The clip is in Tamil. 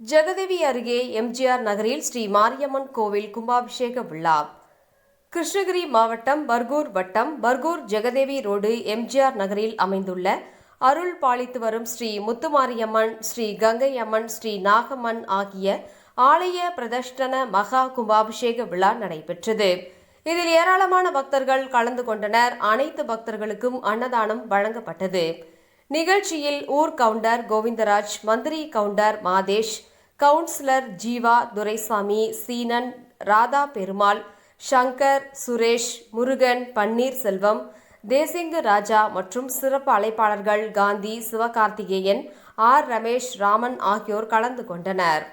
ஜெகதேவி அருகே எம்ஜிஆர் நகரில் ஸ்ரீ மாரியம்மன் கோவில் கும்பாபிஷேக விழா. கிருஷ்ணகிரி மாவட்டம் பர்கூர் வட்டம் பர்கூர் ஜெகதேவி ரோடு எம்ஜிஆர் நகரில் அமைந்துள்ள அருள் பாலித்து வரும் ஸ்ரீ முத்துமாரியம்மன் ஸ்ரீ கங்கை அம்மன் ஸ்ரீ நாகம்மன் ஆகிய ஆலய பிரதர்ஷ்டன மகா கும்பாபிஷேக விழா நடைபெற்றது. இதில் ஏராளமான பக்தர்கள் கலந்து கொண்டனர். அனைத்து பக்தர்களுக்கும் அன்னதானம் வழங்கப்பட்டது. நிகழ்ச்சியில் ஊர் கவுண்டர் கோவிந்தராஜ் மந்திரி கவுண்டர் மாதேஷ் கவுன்சிலர் ஜீவா துரைசாமி சீனன் ராதா பெருமாள் சங்கர் சுரேஷ் முருகன் பன்னீர்செல்வம் தேசிங்கு ராஜா மற்றும் சிறப்பு அழைப்பாளர்கள் காந்தி சிவகார்த்திகேயன் ஆர் ரமேஷ் ராமன் ஆகியோர் கலந்து கொண்டனர்.